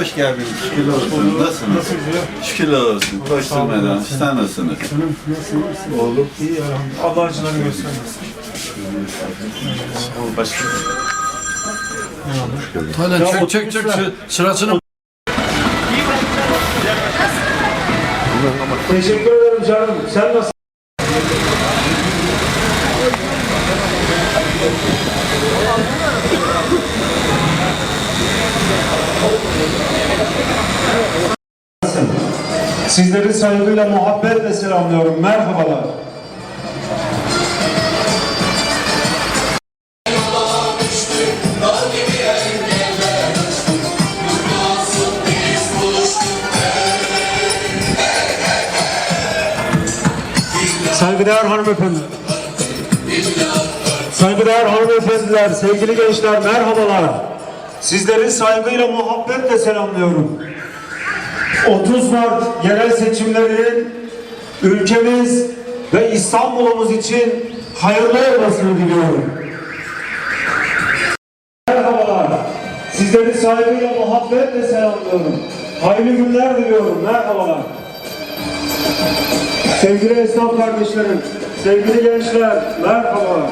Hoş geldiniz. Şükürler olsun. Nasılsınız? Şükürler olsun. Koşturmadan. Sizler nasılsınız? Oğlum. İyi elhamdülillah. Allah acılarını göstermesin. Başka. Aynen çök çök çök sı- sırasını Teşekkür ederim canım. Sen nasıl? Sizleri saygıyla, muhabbetle selamlıyorum. Merhabalar. Saygıdeğer hanımefendiler. Saygıdeğer hanımefendiler, sevgili gençler merhabalar. Sizleri saygıyla, muhabbetle selamlıyorum. 30 Mart yerel seçimlerinin ülkemiz ve İstanbul'umuz için hayırlı olmasını diliyorum. Merhabalar. Sizleri saygıyla, muhabbetle selamlıyorum. Hayırlı günler diliyorum. Merhabalar. Sevgili esnaf kardeşlerim, sevgili gençler, merhaba.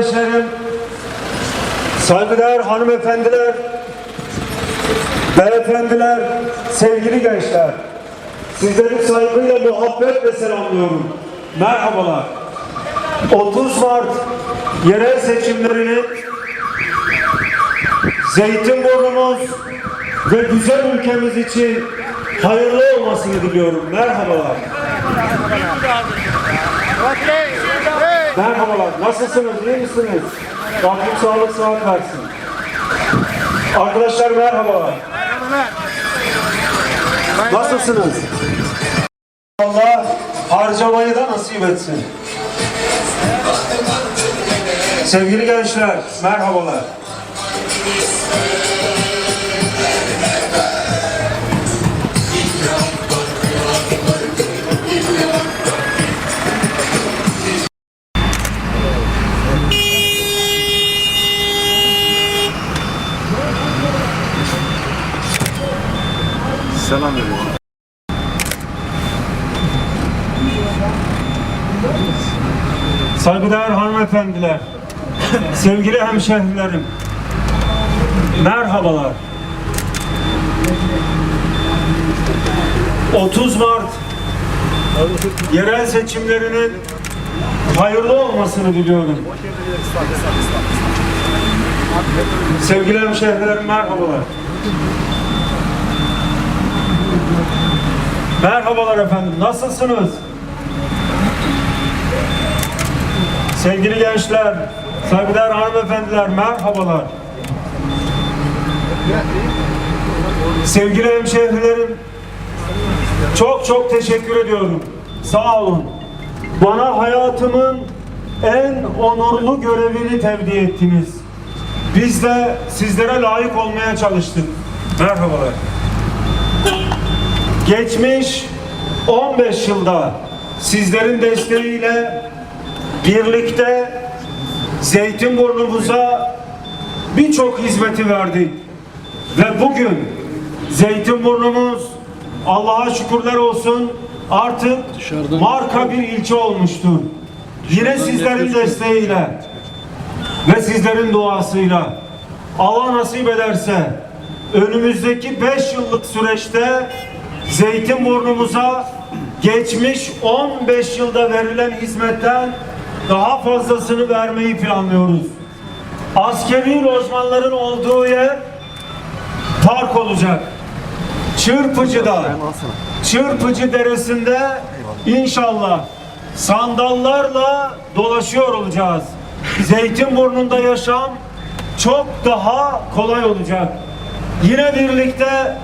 Kardeşlerim, saygıdeğer hanımefendiler, beyefendiler, sevgili gençler, sizleri saygıyla, muhabbetle selamlıyorum. Merhabalar. 30 Mart yerel seçimlerinin Zeytinburnumuz ve güzel ülkemiz için hayırlı olmasını diliyorum. Merhabalar. Merhabalar. Nasılsınız? İyi misiniz? Rabbim sağlık sıhhat versin. Arkadaşlar merhabalar. Nasılsınız? Allah harcamayı da nasip etsin. Sevgili gençler, merhabalar. Selam veriyorum. Saygıdeğer hanımefendiler, sevgili hemşehrilerim, merhabalar. 30 Mart yerel seçimlerinin hayırlı olmasını diliyorum. Sevgili hemşehrilerim merhabalar. Merhabalar efendim, nasılsınız? Sevgili gençler, saygıdeğer hanımefendiler, merhabalar. Sevgili hemşehrilerim, çok çok teşekkür ediyorum. Sağ olun. Bana hayatımın en onurlu görevini tevdi ettiniz. Biz de sizlere layık olmaya çalıştık. Merhabalar. Geçmiş 15 yılda sizlerin desteğiyle birlikte Zeytinburnu'muza birçok hizmeti verdik. Ve bugün Zeytinburnumuz Allah'a şükürler olsun artık marka bir ilçe olmuştur. Yine sizlerin desteğiyle ve sizlerin duasıyla Allah nasip ederse önümüzdeki 5 yıllık süreçte Zeytinburnumuza geçmiş 15 yılda verilen hizmetten daha fazlasını vermeyi planlıyoruz. Askeri lojmanların olduğu yer park olacak. Çırpıcı'da, Çırpıcı Deresi'nde inşallah sandallarla dolaşıyor olacağız. Zeytinburnu'nda yaşam çok daha kolay olacak. Yine birlikte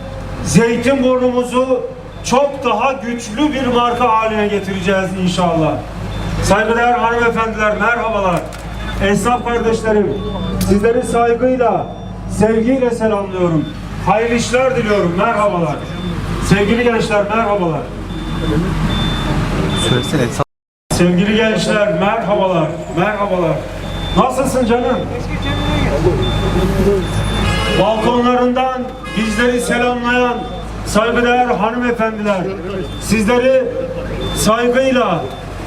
Zeytinburnumuzu çok daha güçlü bir marka haline getireceğiz inşallah. Saygıdeğer hanımefendiler merhabalar. Esnaf kardeşlerim sizleri saygıyla, sevgiyle selamlıyorum. Hayırlı işler diliyorum. Merhabalar. Sevgili gençler merhabalar. Sevgili gençler, merhabalar, merhabalar. Nasılsın canım? Balkonlarından bizleri selamlayan saygıdeğer hanımefendiler, sizleri saygıyla,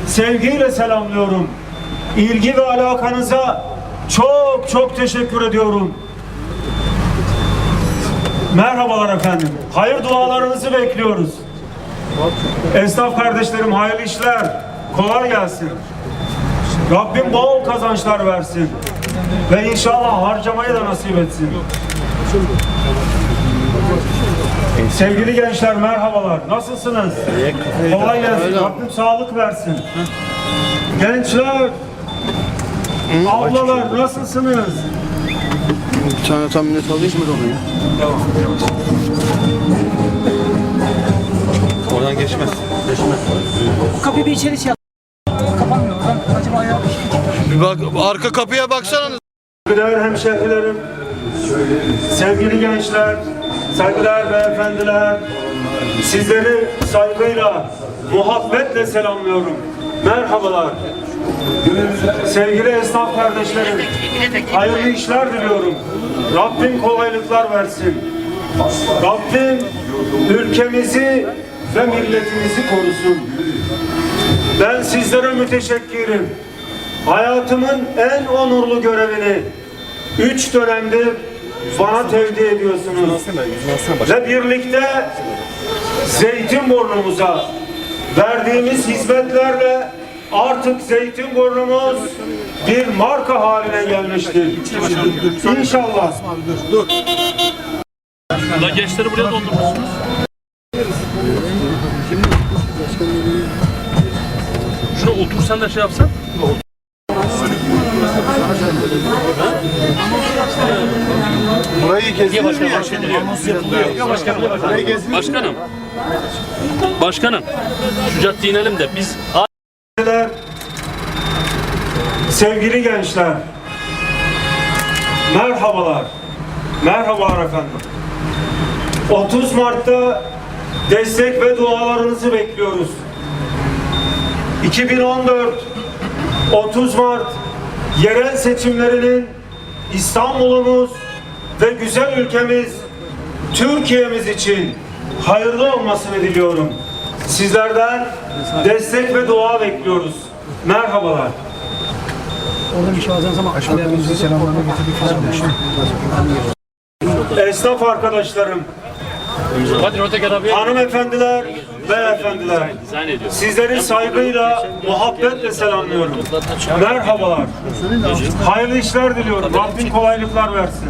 sevgiyle selamlıyorum. İlgi ve alakanıza çok çok teşekkür ediyorum. Merhabalar efendim. Hayır dualarınızı bekliyoruz. Esnaf kardeşlerim hayırlı işler. Kolay gelsin. Rabbim bol kazançlar versin. Ve inşallah harcamayı da nasip etsin. Sevgili gençler merhabalar. Nasılsınız? Kolay gelsin. Rabbim sağlık versin. Gençler, ablalar nasılsınız? Bir tane tam millet alayım mı onu ya? Oradan geçmez. Kapıyı bir içeri şey yap. Kapanmıyor. Acaba ya bir şey Bir bak arka kapıya baksana. Saygıdeğer hemşehrilerim, sevgili gençler, saygıdeğer beyefendiler, sizleri saygıyla, muhabbetle selamlıyorum. Merhabalar. Sevgili esnaf kardeşlerim, hayırlı işler diliyorum. Rabbim kolaylıklar versin. Rabbim ülkemizi ve milletimizi korusun. Ben sizlere müteşekkirim. Hayatımın en onurlu görevini üç dönemdir bana tevdi ediyorsunuz. Ve birlikte Zeytinburnu'muza verdiğimiz hizmetlerle artık Zeytinburnumuz bir marka haline gelmiştir. İnşallah. La gençleri buraya doldurmuşsunuz. Şuna otursan da şey yapsan. Burayı gezdiniz mi? Başkanım. Başkanım. Şu caddeyi inelim de biz Sevgili gençler, merhabalar, merhabalar efendim. 30 Mart'ta destek ve dualarınızı bekliyoruz. 2014 30 Mart yerel seçimlerinin İstanbul'umuz ve güzel ülkemiz Türkiye'miz için hayırlı olmasını diliyorum. Sizlerden destek ve dua bekliyoruz. Merhabalar. Orada bir şey selamlarını getirdik. Esnaf arkadaşlarım, hanımefendiler, beyefendiler. Sizleri saygıyla, muhabbetle selamlıyorum. Merhabalar. Hayırlı işler diliyorum. Rabbim kolaylıklar versin.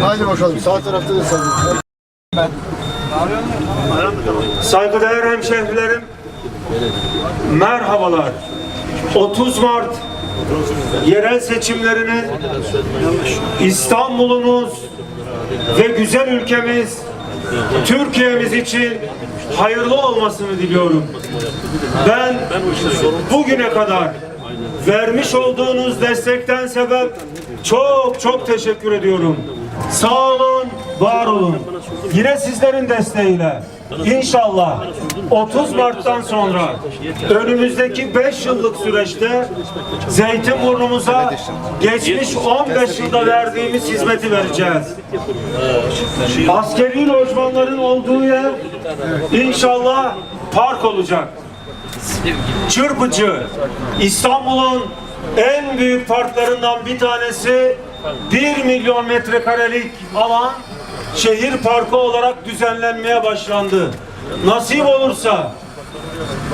Haydi bakalım sağ tarafta da sen. Saygıdeğer hemşehrilerim, merhabalar. 30 Mart yerel seçimlerinin İstanbul'umuz ve güzel ülkemiz, Türkiye'miz için hayırlı olmasını diliyorum. Ben bugüne kadar vermiş olduğunuz destekten sebep çok çok teşekkür ediyorum. Sağ olun, var olun. Yine sizlerin desteğiyle inşallah 30 Mart'tan sonra önümüzdeki 5 yıllık süreçte Zeytinburnu'muza geçmiş 15 yılda verdiğimiz hizmeti vereceğiz. Askeri lojmanların olduğu yer inşallah park olacak. Çırpıcı, İstanbul'un en büyük parklarından bir tanesi 1 milyon metrekarelik alan şehir parkı olarak düzenlenmeye başlandı. Nasip olursa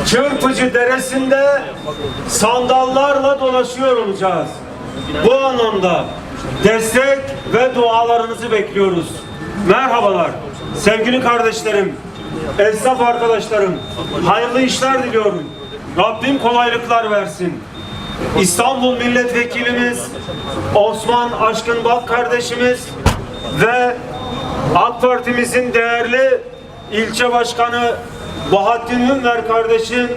Çırpıcı Deresi'nde sandallarla dolaşıyor olacağız. Bu anlamda destek ve dualarınızı bekliyoruz. Merhabalar sevgili kardeşlerim, esnaf arkadaşlarım, hayırlı işler diliyorum. Rabbim kolaylıklar versin. İstanbul Milletvekilimiz Osman Aşkın Bak kardeşimiz ve AK Parti'mizin değerli ilçe başkanı Bahattin Ünver kardeşim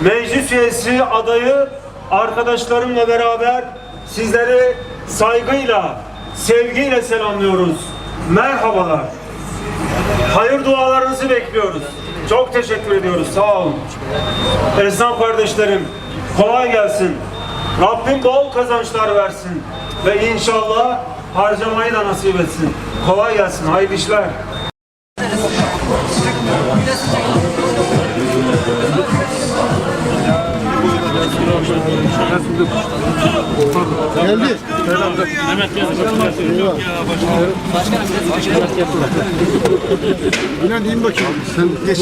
meclis üyesi adayı arkadaşlarımla beraber sizleri saygıyla, sevgiyle selamlıyoruz. Merhabalar. Hayır dualarınızı bekliyoruz. Çok teşekkür ediyoruz. Sağ olun. Esnaf kardeşlerim kolay gelsin. Rabbim bol kazançlar versin. Ve inşallah harcamayı da nasip etsin. Kolay gelsin. Hayırlı işler. Geldi. Bülent in bakayım. Sen geç.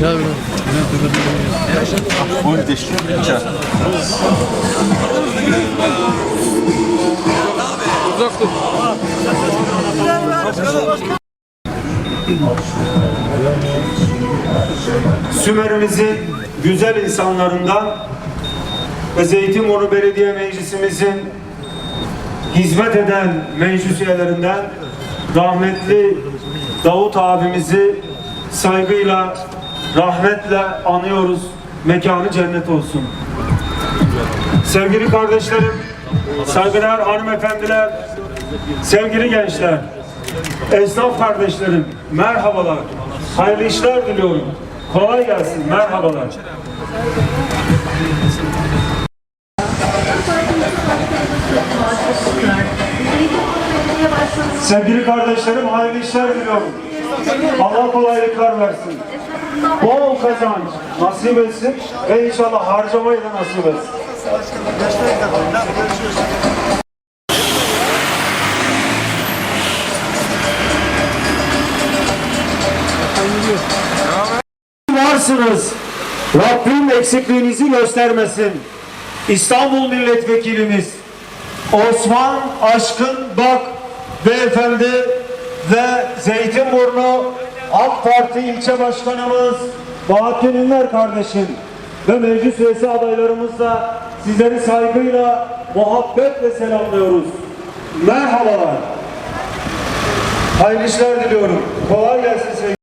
Gel Sümer'imizin güzel insanlarından ve Zeytinburnu Belediye Meclisimizin hizmet eden meclis üyelerinden rahmetli Davut abimizi saygıyla, rahmetle anıyoruz. Mekanı cennet olsun. Sevgili kardeşlerim, saygıdeğer hanımefendiler, sevgili gençler, esnaf kardeşlerim, merhabalar. Hayırlı işler diliyorum. Kolay gelsin, merhabalar. Sevgili kardeşlerim, hayırlı işler diliyorum. Allah kolaylıklar versin. Bol kazanç nasip etsin ve inşallah harcamayı da nasip etsin. Varsınız. Rabbim eksikliğinizi göstermesin. İstanbul Milletvekilimiz Osman Aşkın Bak Beyefendi ve Zeytinburnu AK Parti ilçe başkanımız Bahattin Ünver kardeşim ve meclis üyesi adaylarımızla sizleri saygıyla, muhabbetle selamlıyoruz. Merhabalar. Hayırlı işler diliyorum. Kolay gelsin.